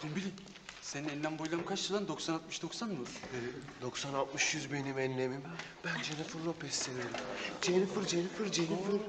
Tombili, senin enlem boylam kaçtı lan? 90-60-90 mı? 90-60-100 benim enlemim. Ben Jennifer Lopez severim. Jennifer, Jennifer, Jennifer.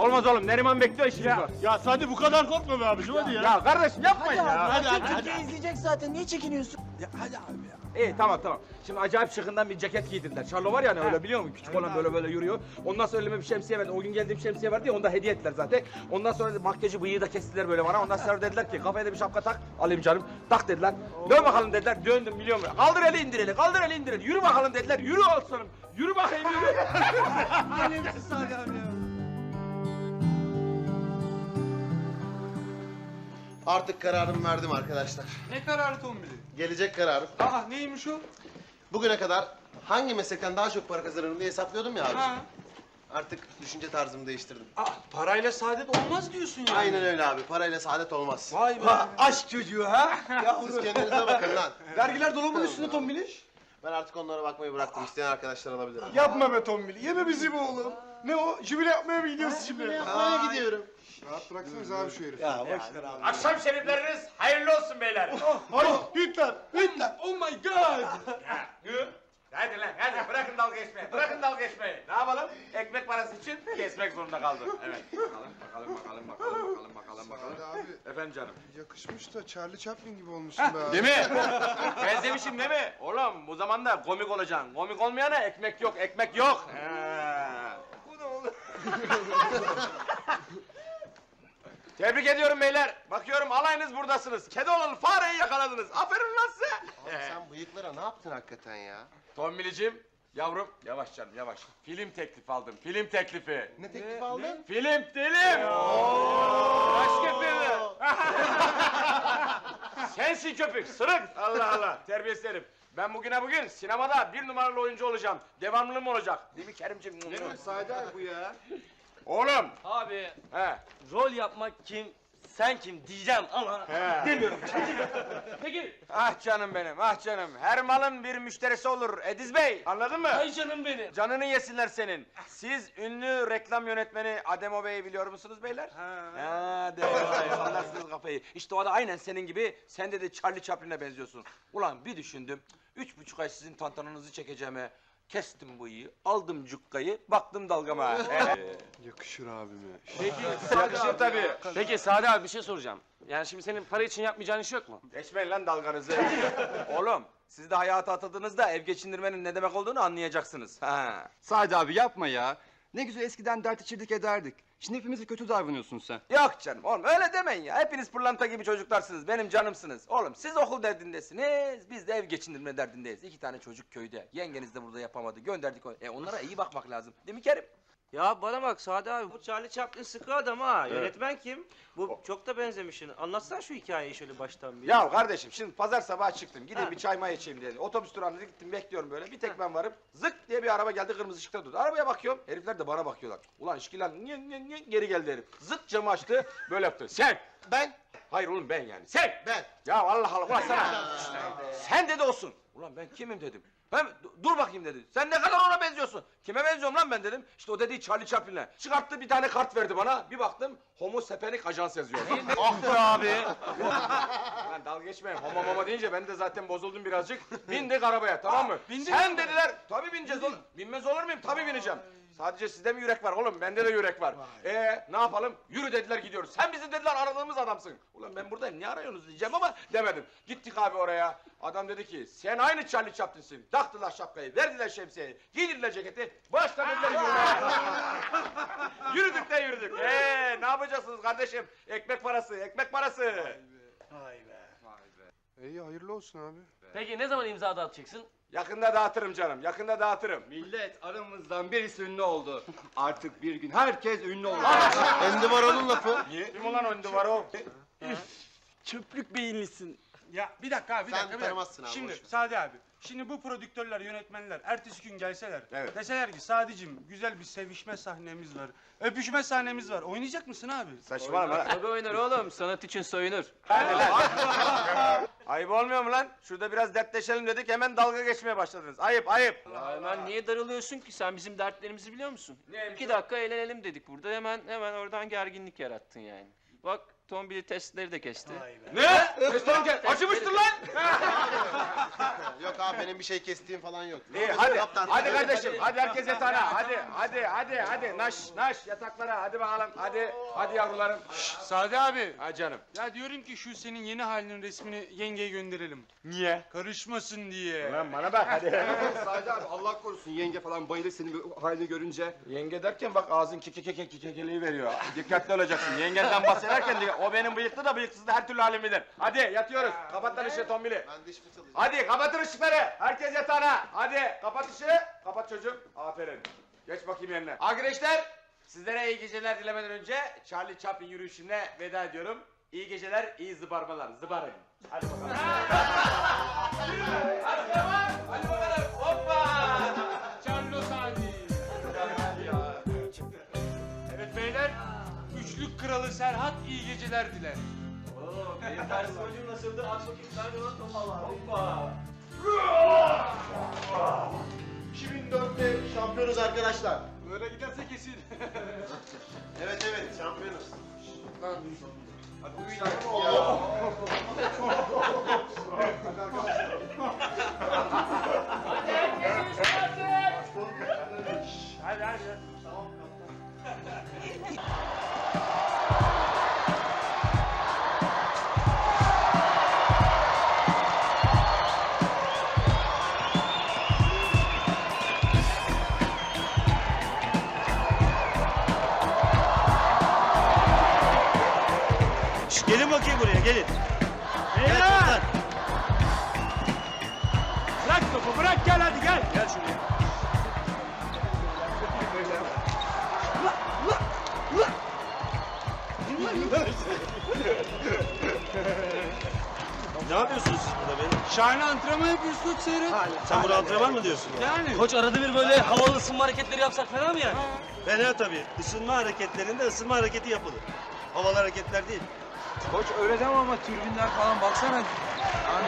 Olmaz oğlum Neriman bekliyor işimiz var. Ya Sadi bu kadar korkma be abicim hadi ya. Ya kardeşim yapma ya. hadi hadi hadi. Türkiye izleyecek zaten. Niye çekiniyorsun? İyi tamam tamam. Şimdi acayip şıkından bir ceket giydirdiler. Charlo var ya hani öyle biliyor musun? Küçük olan böyle böyle yürüyor. Ondan sonra elime bir şemsiye verdi. O gün geldiğim şemsiye vardı ya onu da hediye ettiler zaten. Ondan sonra makyajı bıyığı da kestiler böyle bana. Ondan sonra dediler ki kafaya da bir şapka tak. Alayım canım. Tak dediler. Dön bakalım dediler. Döndüm biliyor musun? Kaldır eli indir eli. Kaldır eli indir eli. Yürü bakalım dediler. Yürü aslanım. Yürü bakayım yürü. Artık kararımı verdim arkadaşlar. Ne kararı Tombili? Gelecek kararım. Aa neymiş o? Bugüne kadar hangi meslekten daha çok para kazanırım diye hesaplıyordum ya abi. Ha. Artık düşünce tarzımı değiştirdim. Aa, parayla saadet olmaz diyorsun yani. Aynen öyle abi. Parayla saadet olmaz. Vay be. Aşk çocuğu ha. Siz kendinize bakın lan. Vergiler dolabın üstünde tombiliş. Ben artık onlara bakmayı bıraktım. İsteyen arkadaşlar alabilir. Yapma be Tombili. Yeme bizi bu oğlum. Ne o? Jübile yapmaya mı gidiyorsun şimdi? Yapmaya gidiyorum. Rahat bıraksanız abi şu herifi. Akşam şerifleriniz hayırlı olsun beyler. Hayır Hitler. Hitler. Oh my god. Hadi lan hadi bırakın dalga geçmeyi. Bırakın dalga geçmeyi. Ne yapalım? Ekmek parası için kesmek zorunda kaldım. Evet. Bakalım bakalım bakalım bakalım bakalım bakalım bakalım. Hadi abi Efendim canım. yakışmış da Charlie Chaplin gibi olmuşsun be abi. Değil mi? Benzemişim değil mi? Oğlum bu zamanda komik olacaksın. Komik olmayana ekmek yok, ekmek yok. Ha. Bu ne oğlum? Tebrik ediyorum beyler. Bakıyorum alayınız buradasınız. Kedi olan fareyi yakaladınız. Aferin lan size. Abi sen bıyıklara ne yaptın hakikaten ya? Tombilicim, yavrum yavaş canım yavaş. Film teklifi aldım, film teklifi. Ne teklif aldın? Film, film. Başka film. Sensin köpük, sırık. Allah Allah, terbiyesiz herif. Ben bugüne bugün sinemada bir numaralı oyuncu olacağım. Devamlılığım olacak. Değil mi Kerimciğim? Abi bu ya. Oğlum. Abi He. rol yapmak kim? Sen kim diyeceğim ama He. demiyorum. Peki. Ah canım benim, ah canım. Her malın bir müşterisi olur Ediz Bey. Anladın mı? Ay canım benim. Canını yesinler senin. Siz ünlü reklam yönetmeni Ademo Bey'i biliyor musunuz beyler? Ha. Ha, Bey, anlarsınız kafayı. İşte o da aynen senin gibi, sen de de Charlie Chaplin'e benziyorsun. Ulan bir düşündüm, üç buçuk ay sizin tantananızı çekeceğime... Kestim bu iyi, aldım cukkayı, baktım dalgama. Ee, Yakışır abime. Yakışır tabii. Peki Sade abi bir şey soracağım. Yani şimdi senin para için yapmayacağın iş yok mu? Geçmeyin lan dalganızı. Oğlum, siz de hayata atıldığınızda ev geçindirmenin ne demek olduğunu anlayacaksınız. Ha. Sadi abi yapma ya. Ne güzel eskiden dert içirdik ederdik. Şimdi hepimize kötü davranıyorsun sen. Yok canım oğlum öyle demeyin ya. Hepiniz pırlanta gibi çocuklarsınız. Benim canımsınız. Oğlum siz okul derdindesiniz. Biz de ev geçindirme derdindeyiz. İki tane çocuk köyde. Yengeniz de burada yapamadı. Gönderdik onu. E onlara iyi bakmak lazım. Değil mi Kerim? Ya bana bak Sade abi bu Charlie Chaplin sıkı adam ha. Yönetmen kim? Bu çok da benzemişsin. Anlatsana şu hikayeyi şöyle baştan bir. Ya kardeşim şimdi pazar sabahı çıktım. Gideyim bir çay may içeyim diye. Otobüs durağına gittim bekliyorum böyle. Bir tek ben varım. Zık diye bir araba geldi kırmızı ışıkta durdu. Arabaya bakıyorum. Herifler de bana bakıyorlar. Ulan işkilen niye, niye, niye geri geldi herif. Zıt camı açtı. Böyle yaptı. Sen. Ben. Hayır oğlum ben yani. Sen. Ben. Ya Allah Allah ulan sana. Sen dedi olsun. Ulan ben kimim dedim. Hem du- dur bakayım dedi. Sen ne kadar ona benziyorsun. Kime benziyorum lan ben dedim. İşte o dediği Charlie Chaplin'le. Çıkarttı bir tane kart verdi bana. Bir baktım Homo Sepenik Ajans yazıyor. ah be abi. Lan dalga geçmeyin. Homo mama deyince ben de zaten bozuldum birazcık. Bindik arabaya tamam mı? bindiniz Sen dediler. Tabii bineceğiz oğlum. Binmez olur muyum? Tabii bineceğim. Sadece sizde mi yürek var oğlum? Bende de yürek var. Ee ne yapalım? Yürü dediler gidiyoruz. Sen bizi dediler aradığımız adamsın. Ulan ben buradayım niye arıyorsunuz diyeceğim ama demedim. Gittik abi oraya. Adam dedi ki sen aynı Charlie Chaplin'sin. Taktılar şapkayı, verdiler şemsiyeyi, giydirdiler ceketi. Başladılar yürümeye. yürüdük de yürüdük. Ee ne yapacaksınız kardeşim? Ekmek parası, ekmek parası. İyi hayırlı olsun abi. Peki ne zaman imza dağıtacaksın? Yakında dağıtırım canım, yakında dağıtırım. Millet aramızdan birisi ünlü oldu. Artık bir gün herkes ünlü olur. Endivaro'nun lafı. Kim ulan önde var o? Çöplük beyinlisin. Ya bir dakika abi bir Sen dakika. bir dakika. tanımazsın abi, Şimdi boş ver. Sadi abi Şimdi bu prodüktörler, yönetmenler ertesi gün gelseler. Evet. Deseler ki Sadicim güzel bir sevişme sahnemiz var. Öpüşme sahnemiz var. Oynayacak mısın abi? Saçmalama. Tabii oynar oğlum. Sanat için soyunur. Ayıp olmuyor mu lan? Şurada biraz dertleşelim dedik hemen dalga geçmeye başladınız. Ayıp ayıp. Ya hemen niye darılıyorsun ki? Sen bizim dertlerimizi biliyor musun? İki dakika eğlenelim dedik burada. Hemen hemen oradan gerginlik yarattın yani. Bak Tombili testleri de kesti. Ne? Gösterin gel. Acımıştır lan. Yok abi benim bir şey kestiğim falan yok. İyi hadi. Hadi kardeşim. Hadi herkes yatağına. Hadi hadi hadi hadi. Naş naş yataklara. Hadi bakalım. Hadi hadi yavrularım. Sade abi. Ha canım. Ya diyorum ki şu senin yeni halinin resmini yengeye gönderelim. Niye? Karışmasın diye. Lan bana bak hadi. Sadi abi Allah korusun yenge falan bayılır senin bu halini görünce. Yenge derken bak ağzın keke keke kekeliği veriyor. Dikkatli olacaksın. Yengenden bahsederken de- o benim bıyıklı da bıyıksız da her türlü halim bilir. Hadi yatıyoruz. Kapat lan ışığı Tombili. Ben diş fırçalayacağım. Hadi kapatın ışıkları. Herkes yatağına. Hadi kapat ışığı. Kapat çocuk. Aferin. Geç bakayım yerine. Arkadaşlar sizlere iyi geceler dilemeden önce Charlie Chaplin yürüyüşüne veda ediyorum. İyi geceler, iyi zıbarmalar. Zıbarın. Hadi bakalım. Hadi devam. Hadi bakalım. Kralı Serhat iyi geceler diler. Benim performansım nasıldı? Aç bakayım sen de unutma valla. Hoppa. 2004'te şampiyonuz arkadaşlar. Böyle giderse kesin. Evet evet şampiyonuz. Hadi hadi. Şş, gelin gelin. Gel kaptan. Bırak topu bırak gel hadi gel. Gel şuraya. Ne yapıyorsunuz siz burada be? Şahane antrenman yapıyorsun seyret. Sen burada antrenman mı diyorsun? Yani. Koç arada bir böyle havalı ısınma hareketleri yapsak fena mı yani? Fena tabii. Isınma hareketlerinde ısınma hareketi yapılır. Havalı hareketler değil. Koç öyle deme ama türbinler falan baksana. Yani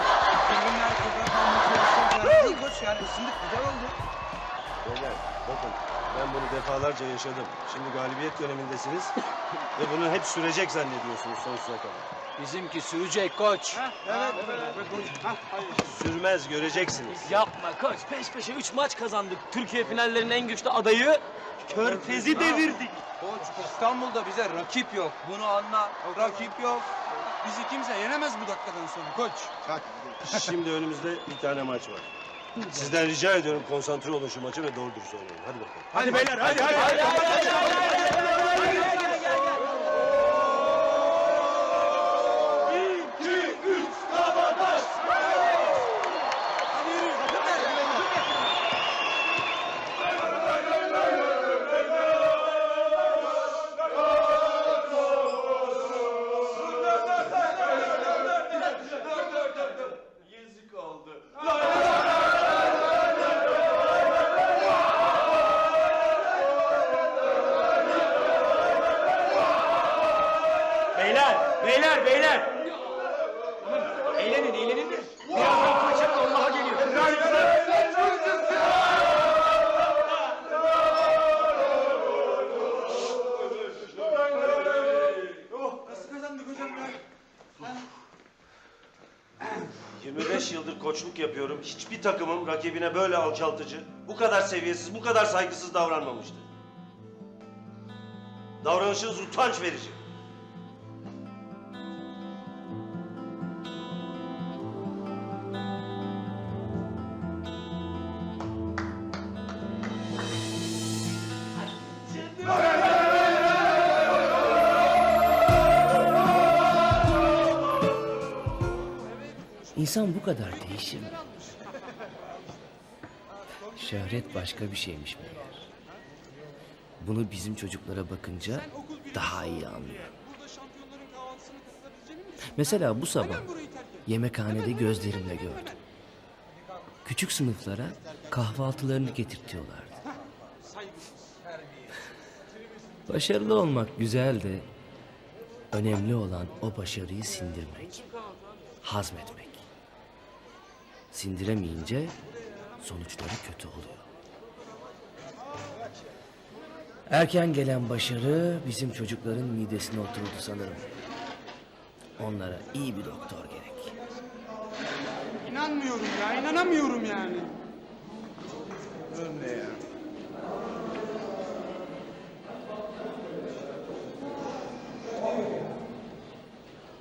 türbinler kadar falan çalışıyor falan değil koç yani ısındık güzel oldu. Beyler bakın ben bunu defalarca yaşadım. Şimdi galibiyet dönemindesiniz ve bunu hep sürecek zannediyorsunuz sonsuza kadar. Bizimki sürecek koç. Sürmez göreceksiniz. Yapma koç. Peş peşe 3 maç kazandık. Türkiye finallerinin en güçlü adayı Körfez'i devirdik. Koç İstanbul'da bize rakip yok. Bunu anla. Rakip yok. Bizi kimse yenemez bu dakikadan sonra koç. Şimdi önümüzde bir tane maç var. Sizden rica ediyorum konsantre olun şu maça ve doğru dürüst oynayın. Hadi bakalım. Hadi beyler hadi hadi. Yazık oldu. Beyler, beyler, beyler. Eğlenin, eğlenin de. Birazdan kaçak Allah'a geliyor. Nasıl kazandık hocam ya? 25 yıldır koçluk yapıyorum. Takımım rakibine böyle alçaltıcı, bu kadar seviyesiz, bu kadar saygısız davranmamıştı. Davranışınız utanç verici. İnsan bu kadar değişir mi? Şöhret başka bir şeymiş meğer. Bunu bizim çocuklara bakınca daha iyi anlıyor. Mesela bu sabah yemekhanede gözlerimle gördüm. küçük sınıflara kahvaltılarını getirtiyorlardı. Başarılı olmak güzel de önemli olan o başarıyı sindirmek, hazmetmek. Sindiremeyince sonuçları kötü oluyor. Erken gelen başarı bizim çocukların midesine oturdu sanırım. Onlara iyi bir doktor gerek. İnanmıyorum ya, inanamıyorum yani.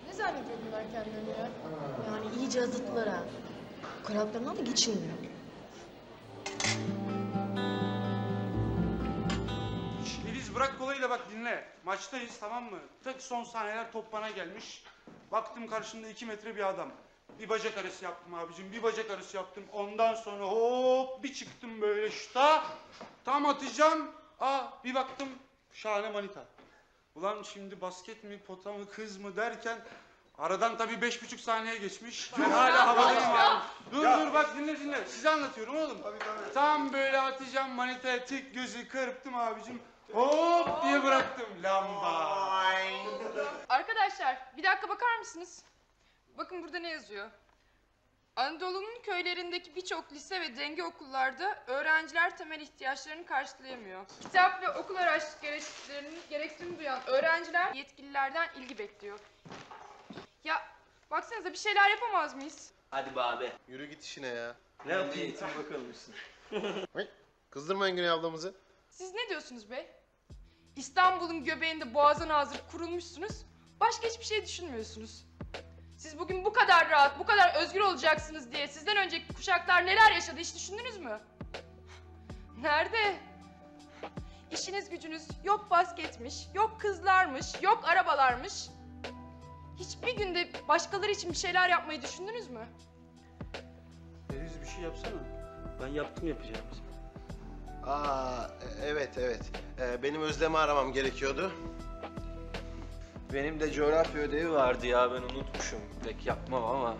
Ne zannediyor bunlar kendilerini ya? Yani iyice azıttılar ha. Kanatlarından da geçilmiyor. Dinle. Maçtayız tamam mı? Tek son saniyeler top bana gelmiş. Baktım karşımda iki metre bir adam. Bir bacak arası yaptım abicim, bir bacak arası yaptım. Ondan sonra hop bir çıktım böyle şuta. Tam atacağım. Aa bir baktım şahane manita. Ulan şimdi basket mi, pota mı, kız mı derken aradan tabii beş buçuk saniye geçmiş. Ben hala havadayım abi. Dur dur bak dinle dinle. Size anlatıyorum oğlum. Tam böyle atacağım manitaya tek gözü kırptım abicim. Hop diye bıraktım. Lamba. Arkadaşlar bir dakika bakar mısınız? Bakın burada ne yazıyor? Anadolu'nun köylerindeki birçok lise ve denge okullarda öğrenciler temel ihtiyaçlarını karşılayamıyor. Kitap ve okul araç gereksinimlerini gereksinim duyan öğrenciler yetkililerden ilgi bekliyor. Ya baksanıza bir şeyler yapamaz mıyız? Hadi be abi. Yürü git işine ya. Ne yapayım? bakalım üstüne. Hey, Kızdırmayın Güney ablamızı. Siz ne diyorsunuz be? İstanbul'un göbeğinde boğazın hazır kurulmuşsunuz. Başka hiçbir şey düşünmüyorsunuz. Siz bugün bu kadar rahat, bu kadar özgür olacaksınız diye sizden önceki kuşaklar neler yaşadı hiç düşündünüz mü? Nerede? İşiniz gücünüz yok basketmiş, yok kızlarmış, yok arabalarmış. Hiçbir günde başkaları için bir şeyler yapmayı düşündünüz mü? Eliz bir şey yapsana. Ben yaptım yapacağım. Aa e- evet evet. Ee, benim Özlem'i aramam gerekiyordu. Benim de coğrafya ödevi vardı ya ben unutmuşum. Pek yapmam ama.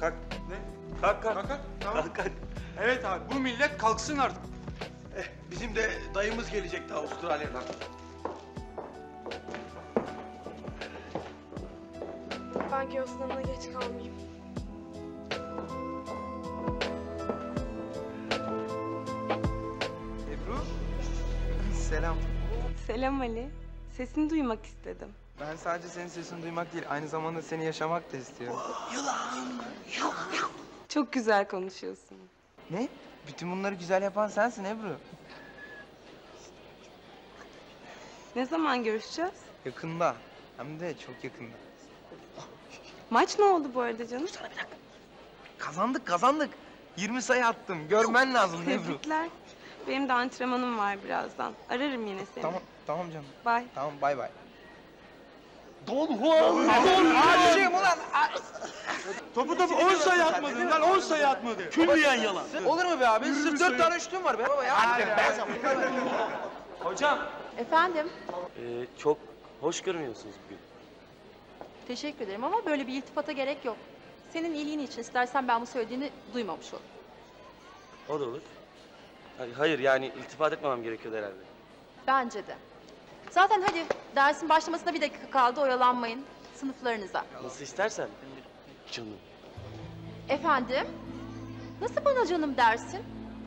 Kalk. Ne? Kalk kalk. Kalk kalk. Tamam. Kalk kalk. Evet abi bu millet kalksın artık. Bizim de dayımız gelecekti Avustralya'dan. Ben göğüs sınavına geç kalmayayım. Selam Ali. Sesini duymak istedim. Ben sadece senin sesini duymak değil, aynı zamanda seni yaşamak da istiyorum. Çok güzel konuşuyorsun. Ne? Bütün bunları güzel yapan sensin Ebru. Ne zaman görüşeceğiz? Yakında. Hem de çok yakında. Maç ne oldu bu arada canım? Kazandık, kazandık. 20 sayı attım. Görmen lazım Ebru. Tebrikler. Benim de antrenmanım var birazdan. Ararım yine seni. Tamam, tamam canım. Bye. Tamam, bay bay. Don Juan! Abiciğim ulan! Topu topu 10 sayı atmadın lan 10 sayı atmadı. Külliyen yalan. Olur mu be abi? Sırf dört tane şutum var be baba ya. Hadi be. Hocam. Efendim? Ee, çok hoş görünüyorsunuz bugün. Teşekkür ederim ama böyle bir iltifata gerek yok. Senin iyiliğin için istersen ben bu söylediğini duymamış olurum. O da olur. Hayır, hayır yani iltifat etmemem gerekiyordu herhalde. Bence de. Zaten hadi dersin başlamasına bir dakika kaldı oyalanmayın. Sınıflarınıza. Nasıl istersen. Canım. Efendim? Nasıl bana canım dersin?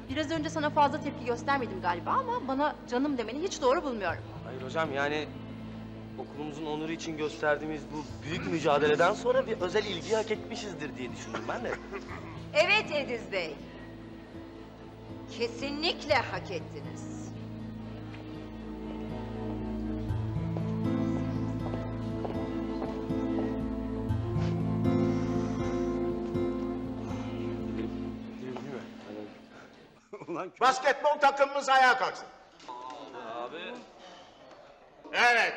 Biraz önce sana fazla tepki göstermedim galiba ama bana canım demeni hiç doğru bulmuyorum. Hayır hocam yani okulumuzun onuru için gösterdiğimiz bu büyük mücadeleden sonra bir özel ilgi hak etmişizdir diye düşündüm ben de. Evet Ediz Bey. Kesinlikle hak ettiniz. Basketbol takımımız ayağa kalksın. abi Evet.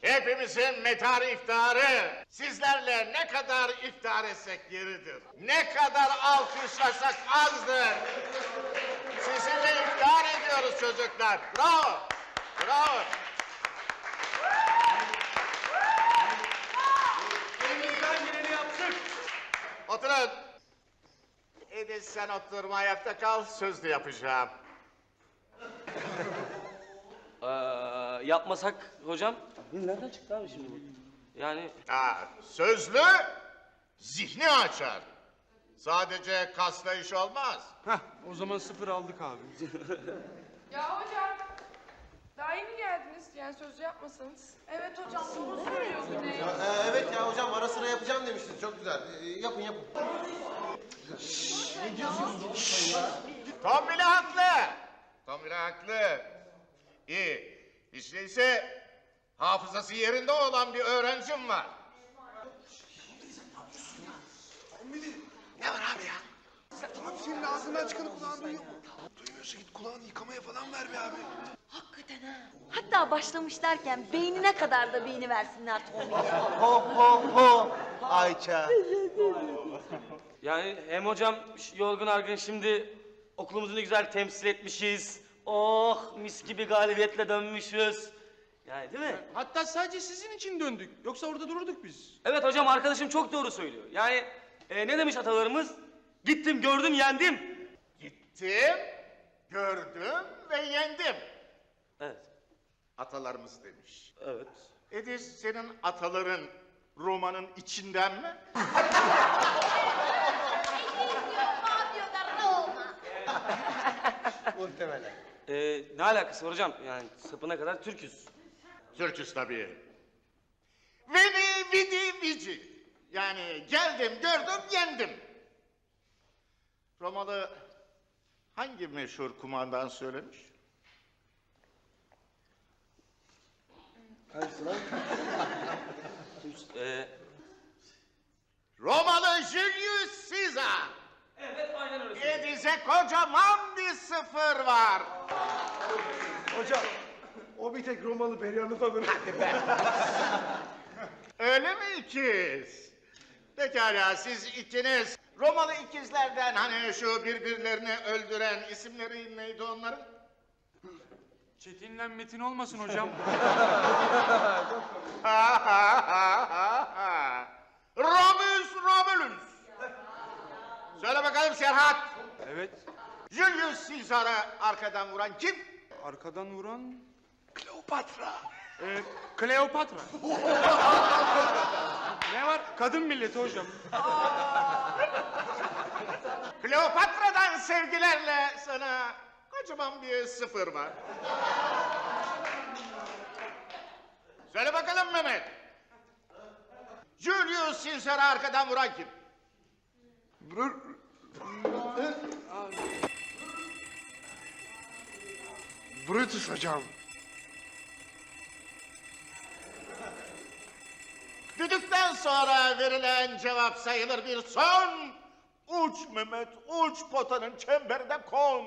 Hepimizin metar iftarı. Sizlerle ne kadar iftar etsek yeridir. Ne kadar alkışlasak azdır. Sizinle iftar ediyoruz çocuklar. Bravo. Bravo. Oturun. Edis sen oturma ayakta kal sözlü yapacağım. Ee, yapmasak hocam. Nereden çıktı abi şimdi bu? Yani Ha, sözlü zihni açar. Sadece kasla iş olmaz. Heh, o zaman sıfır aldık abi. Ya hocam. Daha yeni geldiniz. Yani sözlü yapmasanız. Evet hocam doğru söylüyor Güney. Ya, e, evet ya hocam ara sıra yapacağım demiştiniz. Çok güzel. E, yapın yapın. Tom bile haklı. Tom bile haklı. İyi. Hiç değilse hafızası yerinde olan bir öğrencim var. Ne var abi ya? Abi senin ağzından çıkanı kulağın duyuyor Duymuyorsa git kulağını yıkamaya falan ver be abi. Hakikaten ha. Hatta başlamış derken beynine kadar da beyni versinler Tombi'ye. Ho ho ho. Ayça. yani hem hocam yorgun argın şimdi okulumuzu ne güzel temsil etmişiz. Oh mis gibi galibiyetle dönmüşüz. Yani değil mi? Hatta sadece sizin için döndük. Yoksa orada dururduk biz. Evet hocam arkadaşım çok doğru söylüyor. Yani e, ne demiş atalarımız? Gittim gördüm yendim. Gittim, gördüm ve yendim. Evet. Atalarımız demiş. Evet. Edis senin ataların romanın içinden mi? Muhtemelen. E, ne alakası var hocam? Yani sapına kadar Türküz. Türküs tabii. Vidi vidi vici. Yani geldim, gördüm, yendim. Romalı hangi meşhur kumandan söylemiş? E, Romalı Julius Caesar. evet aynen öyle. söylüyor. Edis'e kocaman bir sıfır var. Hocam o bir tek Romalı Perihan'ı tanır. Öyle mi ikiz? Pekala siz ikiniz Romalı ikizlerden hani şu birbirlerini öldüren isimleri neydi onların? Çetin'le Metin olmasın hocam. Romulus Romulus. Söyle bakalım Serhat. evet. Julius Caesar'ı arkadan vuran kim? Arkadan vuran... Kleopatra. Ee, Kleopatra. ne var? Kadın milleti hocam. Kleopatra'dan sevgilerle sana kocaman bir sıfır var. Söyle bakalım Mehmet. Julius Caesar'ı arkadan vuran kim? Brutus hocam. Düdükten sonra verilen cevap sayılır bir son. Uç Mehmet, uç potanın çemberine kon.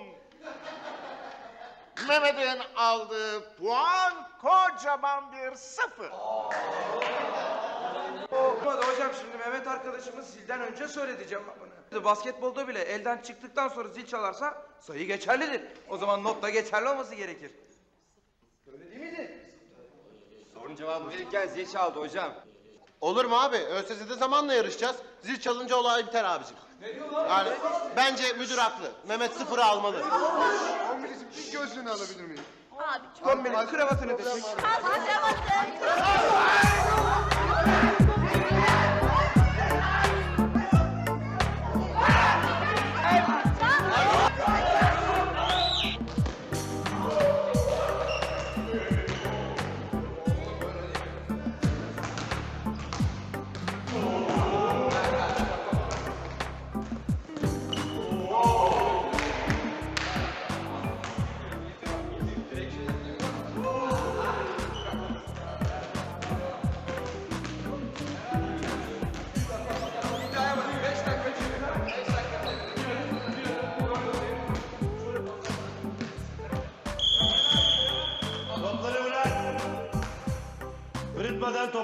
Mehmet'in aldığı puan kocaman bir sıfır. Olmadı hocam şimdi Mehmet arkadaşımız zilden önce söyledi cevabını. Basketbolda bile elden çıktıktan sonra zil çalarsa sayı geçerlidir. O zaman not da geçerli olması gerekir. Öyle değil miydi? Sorun cevabı verirken zil çaldı hocam. Olur mu abi? ÖSS'de zamanla yarışacağız. Zil çalınca olay biter abicim. Ne diyor lan? Yani bence müdür haklı. Mehmet sıfırı almalı. Tombilis'in bir gözlüğünü alabilir miyim? Abi çok Tombil'in kravatını da çek. Topları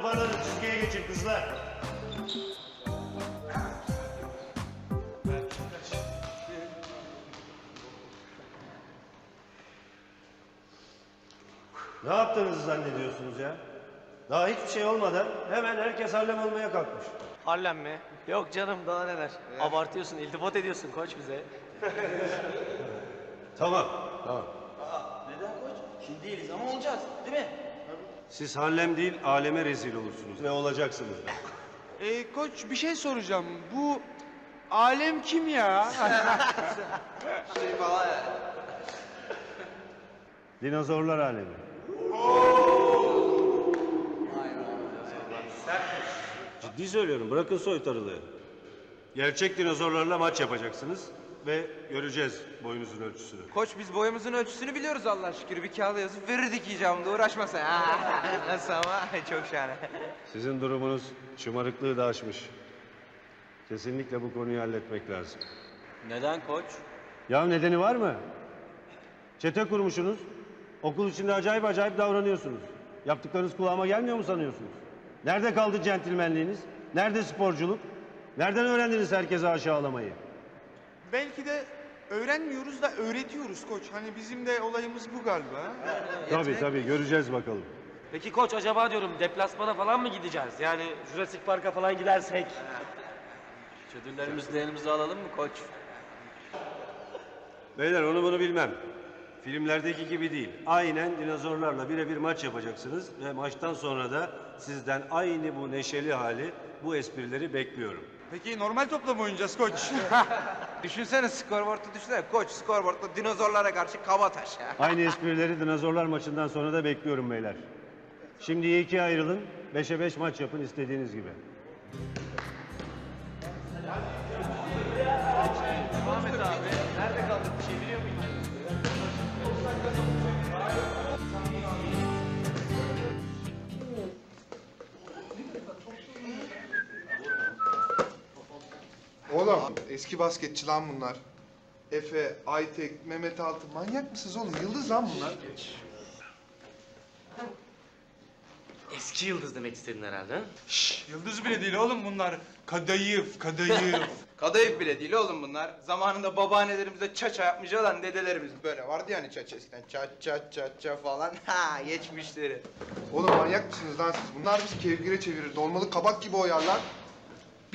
toparlanın. Çizgiye geçin kızlar. Ne yaptığınızı zannediyorsunuz ya? Daha hiçbir şey olmadan hemen herkes hallem olmaya kalkmış. Harlem mi? Yok canım daha neler. Abartıyorsun, iltifat ediyorsun koç bize. Tamam, tamam. Neden koç? Şimdi değiliz ama olacağız değil mi? Siz Harlem değil, aleme rezil olursunuz ve olacaksınız da. Ee, koç bir şey soracağım. Bu alem kim ya? Dinozorlar alemi. Ciddi söylüyorum, bırakın soytarılığı. Gerçek dinozorlarla maç yapacaksınız ve göreceğiz boyunuzun ölçüsünü. Koç biz boyumuzun ölçüsünü biliyoruz Allah şükür. Bir kağıda yazıp verirdik icabında uğraşma sen. Ha, Nasıl ama? Çok şahane. Sizin durumunuz şımarıklığı da aşmış. Kesinlikle bu konuyu halletmek lazım. Neden koç? Ya nedeni var mı? Çete kurmuşsunuz. Okul içinde acayip acayip davranıyorsunuz. Yaptıklarınız kulağıma gelmiyor mu sanıyorsunuz? Nerede kaldı centilmenliğiniz? Nerede sporculuk? Nereden öğrendiniz herkese aşağılamayı? Belki de öğrenmiyoruz da öğretiyoruz koç. Hani bizim de olayımız bu galiba. Tabii tabii göreceğiz bakalım. Peki koç acaba diyorum deplasmana falan mı gideceğiz? Yani Jurassic Park'a falan gidersek. Çadırlarımızı da elimize alalım mı koç? Beyler onu bunu bilmem. Filmlerdeki gibi değil. Aynen dinozorlarla birebir maç yapacaksınız ve maçtan sonra da sizden aynı bu neşeli hali, bu esprileri bekliyorum. Peki normal topla mı oynayacağız koç? Düşünsene skorboardu düşünsene. Koç skorboardla dinozorlara karşı kabataş. Aynı esprileri dinozorlar maçından sonra da bekliyorum beyler. Şimdi ikiye ayrılın, beşe beş maç yapın istediğiniz gibi. Oğlum eski basketçi lan bunlar. Efe, Aytek, Mehmet Altın manyak mısınız oğlum? Yıldız lan bunlar. Eski yıldız demek istedin herhalde. ha? Şş, yıldız bile değil oğlum bunlar. Kadayıf, kadayıf. Kadayıf bile değil oğlum bunlar. Zamanında babaannelerimize çaça yapmış olan dedelerimiz böyle vardı yani çaça eskiden. Çat çat çat çat falan. Ha geçmişleri. Oğlum manyak mısınız lan siz? Bunlar bizi kevgire çevirir. Dolmalık kabak gibi oyarlar.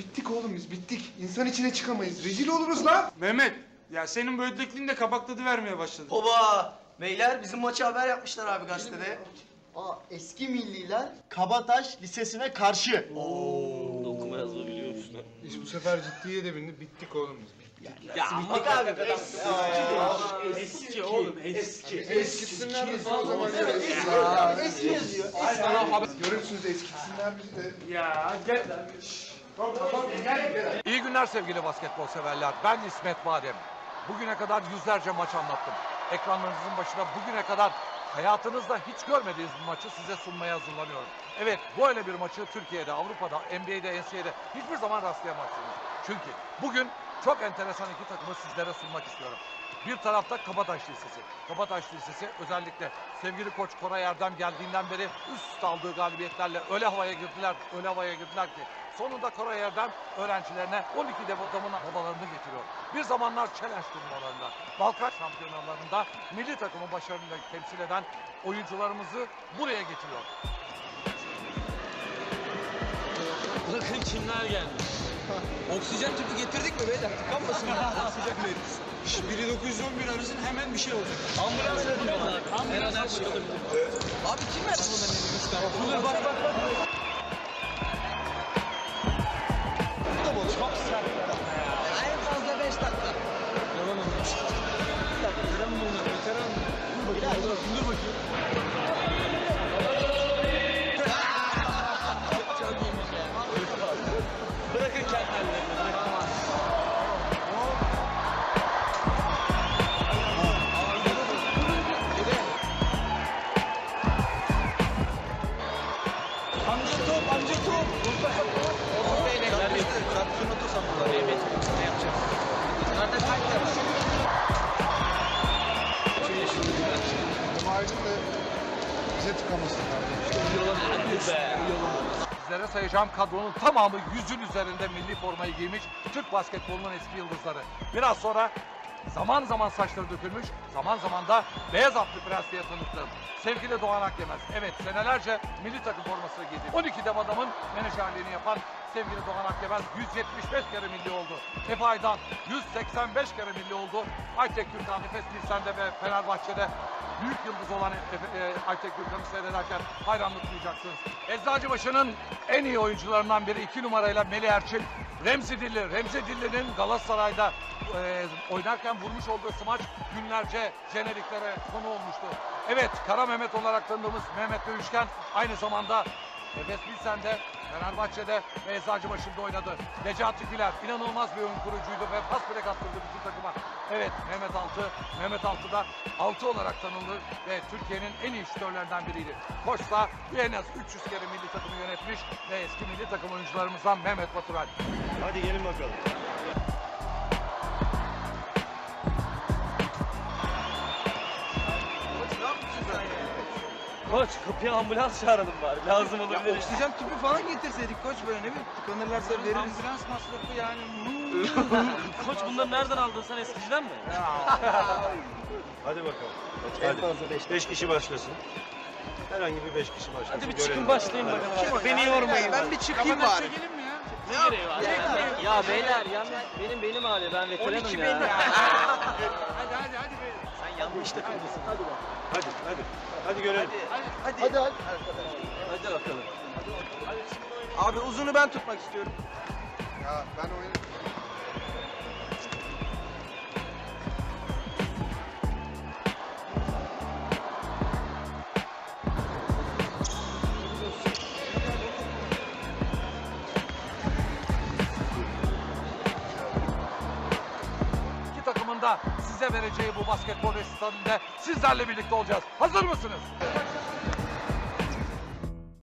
Bittik oğlum biz bittik. İnsan içine çıkamayız. Rezil oluruz lan. Mehmet, ya senin bu ödlekliğin de kabak tadı vermeye başladı. Oba! Beyler bizim maçı haber yapmışlar abi gazetede. Aa, eski milliler Kabataş Lisesi'ne karşı. Okuma yazma biliyor musun? İş bu sefer ciddiye de bindi. Bittik oğlum biz. Ya ama abi eski oğlum eski. Eskitsinler bizi o zaman. Eski yazıyor. Görürsünüz eskitsinler bizi de. Ya gel. İyi günler sevgili basketbol severler. Ben İsmet Badem. Bugüne kadar yüzlerce maç anlattım. Ekranlarınızın başına bugüne kadar hayatınızda hiç görmediğiniz bir maçı size sunmaya hazırlanıyorum. Evet, böyle bir maçı Türkiye'de, Avrupa'da, NBA'de, NCAA'de hiçbir zaman rastlayamazsınız. Çünkü bugün çok enteresan iki takımı sizlere sunmak istiyorum. Bir tarafta Kabataş Lisesi. Kabataş Lisesi özellikle sevgili koç Koray Erdem geldiğinden beri üst aldığı galibiyetlerle öyle havaya girdiler, öyle havaya girdiler ki sonunda Koray Erdem öğrencilerine 12 dev adamın havalarını getiriyor. Bir zamanlar challenge turnuvalarında, Balkan şampiyonalarında milli takımı başarıyla temsil eden oyuncularımızı buraya getiriyor. Bakın kimler gelmiş. Oksijen tüpü getirdik mi beyler? Tıkanmasın Oksijen veririz. Biri 911 arasın hemen bir şey olacak. Ambulans arıyorlar. Ambulans arıyorlar. Abi kim verdi bunların elini üç tane? Dur bak bak bak. En fazla beş dakika. Bırakın tıkamasın Sizlere sayacağım kadronun tamamı yüzün üzerinde milli formayı giymiş Türk basketbolunun eski yıldızları. Biraz sonra zaman zaman saçları dökülmüş, zaman zaman da beyaz atlı prens diye tanıttığım sevgili Doğan Akdemez. Evet senelerce milli takım forması giydi. 12 dev adamın menajerliğini yapan sevgili Doğan Akgemen 175 kere milli oldu. Efe Aydan 185 kere milli oldu. Aytek Gürkan, Efes Pilsen'de ve Fenerbahçe'de büyük yıldız olan e, Gürkan'ı seyrederken hayranlık duyacaksınız. Eczacıbaşı'nın en iyi oyuncularından biri 2 numarayla Melih Erçin. Remzi Dilli, Remzi Dilli'nin Galatasaray'da e, oynarken vurmuş olduğu smaç günlerce jeneriklere konu olmuştu. Evet, Kara Mehmet olarak tanıdığımız Mehmet Dövüşken aynı zamanda Efes Pilsen'de, Fenerbahçe'de ve Eczacıbaşı'nda oynadı. Necati Güler inanılmaz bir oyun kurucuydu ve pas bile kaptırdı bütün takıma. Evet Mehmet Altı, Mehmet Altı da Altı olarak tanınır ve Türkiye'nin en iyi şütörlerinden biriydi. Koç da en az 300 kere milli takımı yönetmiş ve eski milli takım oyuncularımızdan Mehmet Batural. Hadi gelin bakalım. Koç kapıya ambulans çağıralım bari. Lazım olabilir. Ya oksijen tüpü falan getirseydik koç böyle ne bileyim tıkanırlarsa veririz. Ambulans masrafı yani. Koç bunları nereden aldın sen eskiciden mi? Hadi bakalım. Hadi. Beş kişi başlasın. Herhangi bir beş kişi başlasın. Hadi bir Görelim. çıkın başlayın bakalım. Beni yormayın. Ben bir çıkayım bari. Ya? Ne gereği var? Ya beyler yalnız benim benim ağrıyor. Ben veterinim ya. Hadi hadi hadi be. Hadi hadi. Hadi görelim. Hadi. Hadi hadi. Hadi bakalım. Abi uzunu ben tutmak istiyorum. Ya ben oyun... vereceği bu basketbol resitlerinde sizlerle birlikte olacağız. Hazır mısınız?